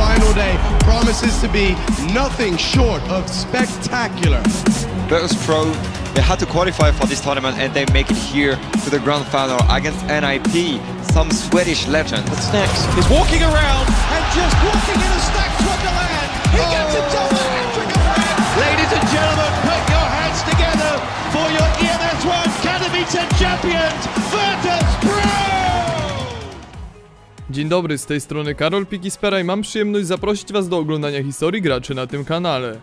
final day promises to be nothing short of spectacular. Virtus Pro, they had to qualify for this tournament and they make it here to the grand final against NIP, some Swedish legend. What's next? He's walking around and just walking in a stacked wonderland. He gets himself a hat-trick of red. Ladies and gentlemen, put your hands together for your EMS1 Katowice champions, Dzień dobry, z tej strony Karol Pikispera i mam przyjemność zaprosić Was do oglądania historii graczy na tym kanale.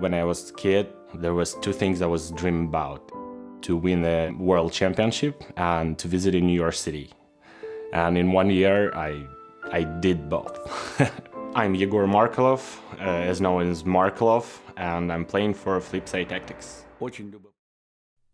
When I was a kid, there was two things I was dreaming about: to win the world championship and to visit in New York City. And in one year, I I did both. I'm Yegor Markelov, uh, as known as Markelov, and I'm playing for Flipside Tactics.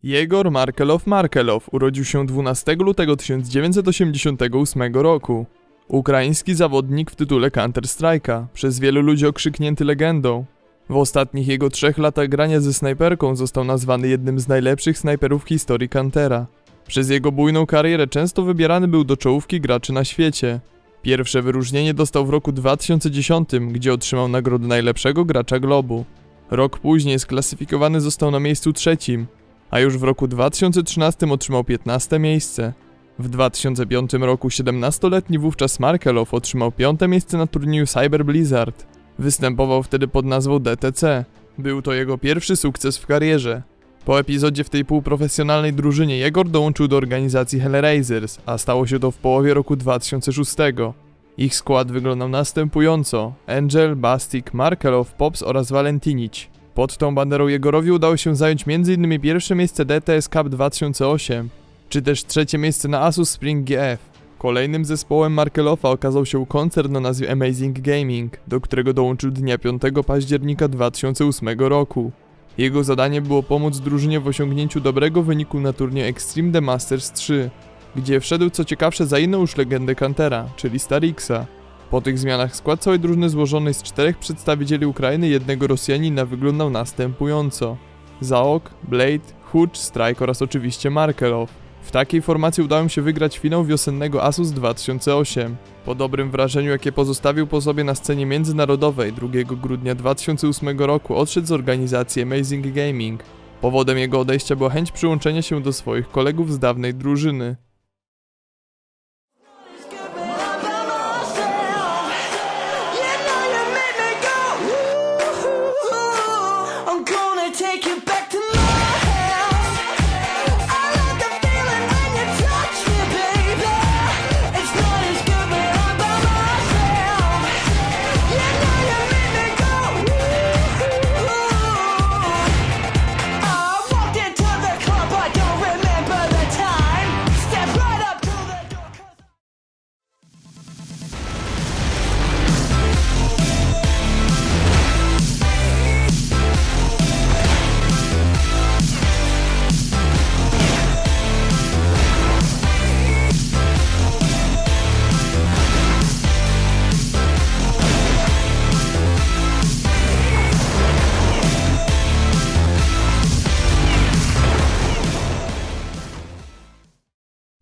Jegor Markelow Markelow urodził się 12 lutego 1988 roku. Ukraiński zawodnik w tytule Counter-Strike'a, przez wielu ludzi okrzyknięty legendą. W ostatnich jego trzech latach grania ze snajperką został nazwany jednym z najlepszych snajperów w historii Countera. Przez jego bujną karierę często wybierany był do czołówki graczy na świecie. Pierwsze wyróżnienie dostał w roku 2010, gdzie otrzymał nagrodę najlepszego gracza globu. Rok później sklasyfikowany został na miejscu trzecim, a już w roku 2013 otrzymał 15 miejsce. W 2005 roku 17-letni wówczas Markelow otrzymał piąte miejsce na turnieju Cyber Blizzard. Występował wtedy pod nazwą DTC. Był to jego pierwszy sukces w karierze. Po epizodzie w tej półprofesjonalnej drużynie Jegor dołączył do organizacji Hellraisers, a stało się to w połowie roku 2006. Ich skład wyglądał następująco: Angel, Bastik, Markelow, Pops oraz Valentinic. Pod tą banderą Jegorowi udało się zająć m.in. pierwsze miejsce DTS Cup 2008, czy też trzecie miejsce na Asus Spring GF. Kolejnym zespołem Markelowa okazał się koncern o nazwie Amazing Gaming, do którego dołączył dnia 5 października 2008 roku. Jego zadanie było pomóc drużynie w osiągnięciu dobrego wyniku na turnieju Extreme The Masters 3, gdzie wszedł co ciekawsze za inną już legendę Kantera, czyli Starixa. Po tych zmianach skład całej drużyny złożonej z czterech przedstawicieli Ukrainy i jednego Rosjanina wyglądał następująco. Zaok, Blade, Hutch, Strike oraz oczywiście Markelow. W takiej formacji udało mi się wygrać finał wiosennego Asus 2008. Po dobrym wrażeniu, jakie pozostawił po sobie na scenie międzynarodowej 2 grudnia 2008 roku, odszedł z organizacji Amazing Gaming. Powodem jego odejścia była chęć przyłączenia się do swoich kolegów z dawnej drużyny.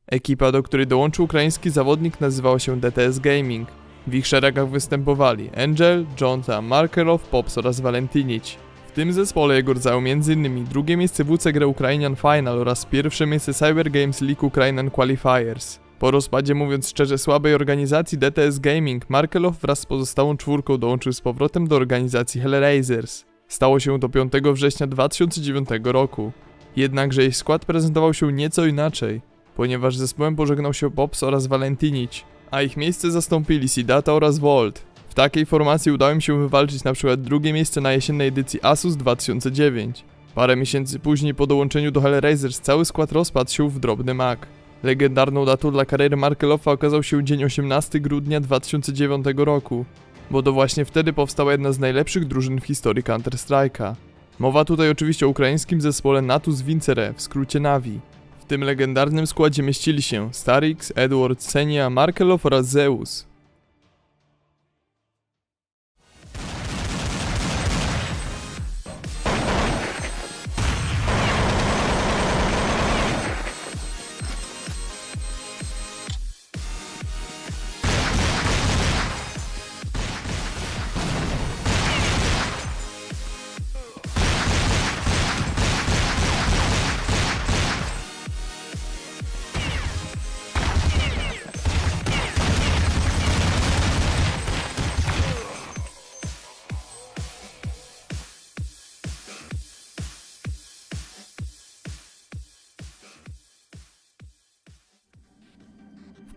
Ekipa, do której dołączył ukraiński zawodnik, nazywała się DTS Gaming. W ich szeregach występowali Angel, Jonta, Markelow, Pops oraz Valentinic. W tym zespole Jegor zajął m.in. drugie miejsce w WC Grę Ukrainian Final oraz pierwsze miejsce Cyber Games League Ukrainian Qualifiers. Po rozpadzie, mówiąc szczerze, słabej organizacji DTS Gaming, Markelow wraz z pozostałą czwórką dołączył z powrotem do organizacji Hellraisers. Stało się to 5 września 2009 roku. Jednakże ich skład prezentował się nieco inaczej ponieważ z zespołem pożegnał się Pops oraz Valentinic, a ich miejsce zastąpili Sidata oraz Volt. W takiej formacji udało im się wywalczyć przykład drugie miejsce na jesiennej edycji Asus 2009. Parę miesięcy później po dołączeniu do Hellraisers cały skład rozpadł się w drobny mak. Legendarną datą dla kariery Markelowa okazał się dzień 18 grudnia 2009 roku, bo to właśnie wtedy powstała jedna z najlepszych drużyn w historii Counter-Strike'a. Mowa tutaj oczywiście o ukraińskim zespole Natus Vincere, w skrócie Navi. W tym legendarnym składzie mieścili się Starix, Edward, Senia, Markelow oraz Zeus.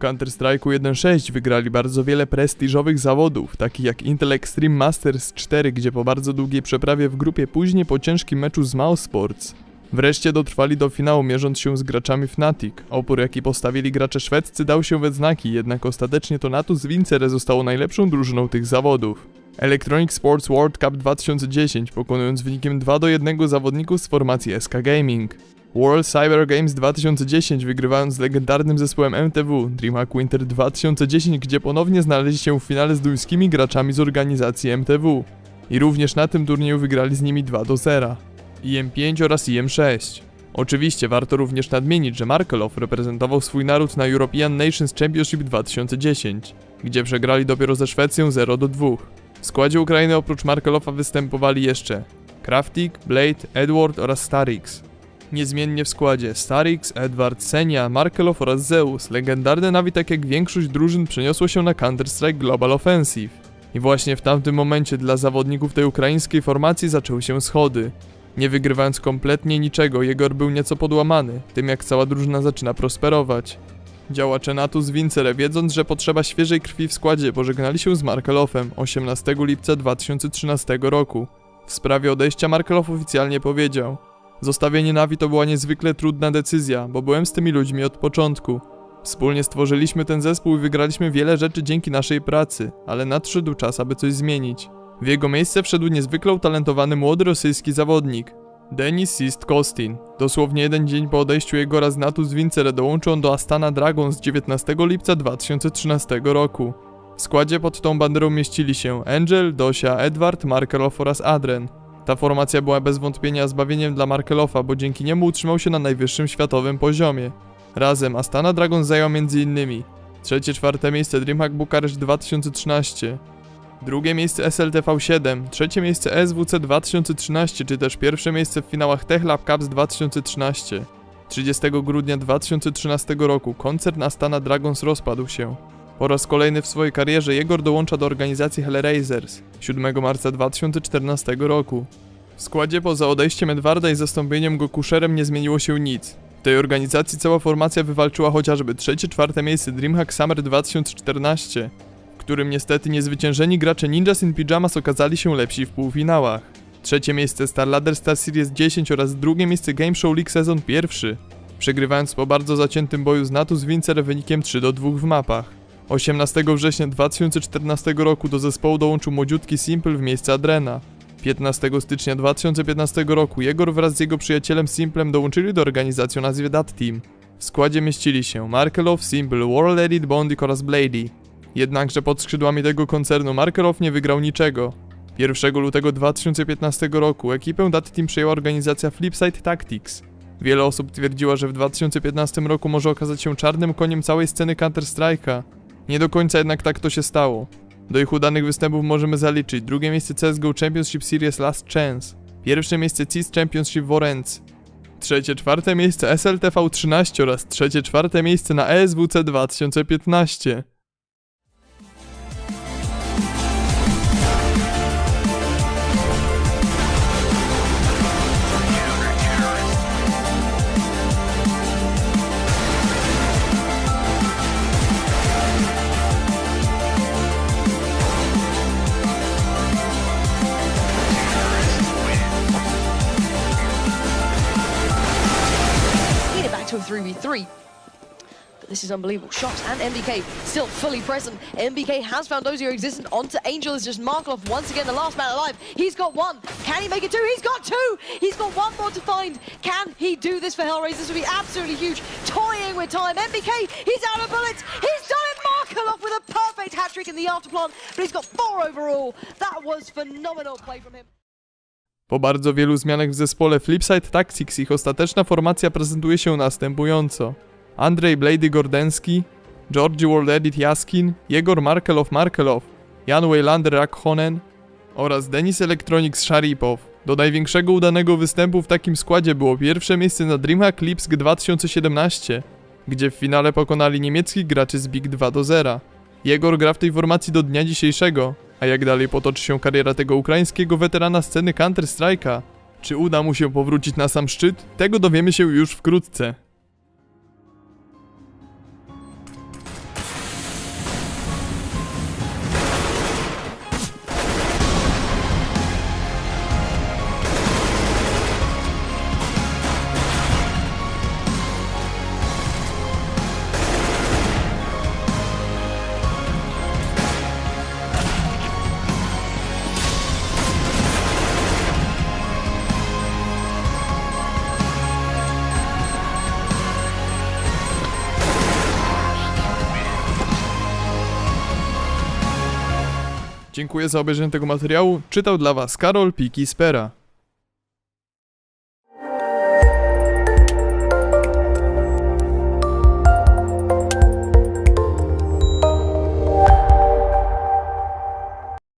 Counter-Strike'u 1.6 wygrali bardzo wiele prestiżowych zawodów, takich jak Intel Extreme Masters 4, gdzie po bardzo długiej przeprawie w grupie, później po ciężkim meczu z Mouse Sports. Wreszcie dotrwali do finału mierząc się z graczami Fnatic. Opór jaki postawili gracze szwedzcy dał się we znaki, jednak ostatecznie to Natus Vincere zostało najlepszą drużyną tych zawodów. Electronic Sports World Cup 2010, pokonując wynikiem 2 do 1 zawodników z formacji SK Gaming. World Cyber Games 2010 wygrywając z legendarnym zespołem MTW DreamHack Winter 2010, gdzie ponownie znaleźli się w finale z duńskimi graczami z organizacji MTW. I również na tym turnieju wygrali z nimi 2 do 0. IM5 oraz IM6. Oczywiście warto również nadmienić, że Markelow reprezentował swój naród na European Nations Championship 2010, gdzie przegrali dopiero ze Szwecją 0 do 2. W składzie Ukrainy oprócz Markelowa występowali jeszcze Kraftik, Blade, Edward oraz Starix. Niezmiennie w składzie Starix, Edward, Senia, Markelow oraz Zeus, legendarne nawi tak jak większość drużyn przeniosło się na Counter-Strike Global Offensive. I właśnie w tamtym momencie dla zawodników tej ukraińskiej formacji zaczęły się schody. Nie wygrywając kompletnie niczego, Jegor był nieco podłamany, tym jak cała drużyna zaczyna prosperować. Działacze NATO z Vincere, wiedząc, że potrzeba świeżej krwi w składzie, pożegnali się z Markelowem 18 lipca 2013 roku. W sprawie odejścia Markelow oficjalnie powiedział Zostawienie Navi to była niezwykle trudna decyzja, bo byłem z tymi ludźmi od początku. Wspólnie stworzyliśmy ten zespół i wygraliśmy wiele rzeczy dzięki naszej pracy, ale nadszedł czas, aby coś zmienić. W jego miejsce wszedł niezwykle utalentowany młody rosyjski zawodnik, Denis Sist Kostin. Dosłownie jeden dzień po odejściu jego raz Natus Vincere dołączył on do Astana Dragons 19 lipca 2013 roku. W składzie pod tą banderą mieścili się Angel, Dosia, Edward, Markelow oraz Adren. Ta formacja była bez wątpienia zbawieniem dla Markelowa, bo dzięki niemu utrzymał się na najwyższym światowym poziomie. Razem Astana Dragons zajął m.in. trzecie, czwarte miejsce DreamHack Bukaresz 2013, Drugie miejsce SLTV7, trzecie miejsce SWC 2013, czy też pierwsze miejsce w finałach Tech Lab Cups 2013. 30 grudnia 2013 roku koncern Astana Dragons rozpadł się. Po raz kolejny w swojej karierze Jegor dołącza do organizacji Hellraisers 7 marca 2014 roku. W składzie poza odejściem Edwarda i zastąpieniem go Kuszerem nie zmieniło się nic. W tej organizacji cała formacja wywalczyła chociażby trzecie, czwarte miejsce DreamHack Summer 2014, w którym niestety niezwyciężeni gracze Ninjas in Pyjamas okazali się lepsi w półfinałach. Trzecie miejsce Star Ladder Star Series 10 oraz drugie miejsce Game Show League sezon pierwszy, przegrywając po bardzo zaciętym boju z Natus Vincer wynikiem 3 do 2 w mapach. 18 września 2014 roku do zespołu dołączył młodziutki Simple w miejsce Adrena. 15 stycznia 2015 roku Jegor wraz z jego przyjacielem Simplem dołączyli do organizacji o nazwie Dat Team. W składzie mieścili się Markelow, Simple, World Elite, Bondik oraz Blady. Jednakże pod skrzydłami tego koncernu Markelow nie wygrał niczego. 1 lutego 2015 roku ekipę Dat Team przejęła organizacja Flipside Tactics. Wiele osób twierdziła, że w 2015 roku może okazać się czarnym koniem całej sceny Counter-Strike'a. Nie do końca jednak tak to się stało. Do ich udanych występów możemy zaliczyć drugie miejsce CSGO Championship Series Last Chance, pierwsze miejsce CIS Championship Worenc, trzecie, czwarte miejsce SLTV 13 oraz trzecie, czwarte miejsce na ESWC 2015. This is unbelievable. Shots and MBK still fully present. MBK has found are existent onto Angel. Is just Markov once again, the last man alive. He's got one. Can he make it two? He's got two. He's got one more to find. Can he do this for Hellraiser? This would be absolutely huge. Toying with time. MBK, he's out of bullets. He's done it. Markov with a perfect hat trick in the afterplan, but he's got four overall. That was phenomenal play from him. Po bardzo wielu zmianach w zespole Flipside Tactics ich ostateczna formacja prezentuje się następująco. Andrzej Blady Gordenski, Georgi World Edit Jaskin, Jegor Markelow Markelow, Jan Weylander Rakhonen oraz Denis Electronics Sharipow. Do największego udanego występu w takim składzie było pierwsze miejsce na DreamHack Lipsk 2017, gdzie w finale pokonali niemieckich graczy z Big 2 do 0. Jegor gra w tej formacji do dnia dzisiejszego, a jak dalej potoczy się kariera tego ukraińskiego weterana sceny Counter-Strike'a? Czy uda mu się powrócić na sam szczyt? Tego dowiemy się już wkrótce. Dziękuję za obejrzenie tego materiału. Czytał dla Was Karol Piki Spera.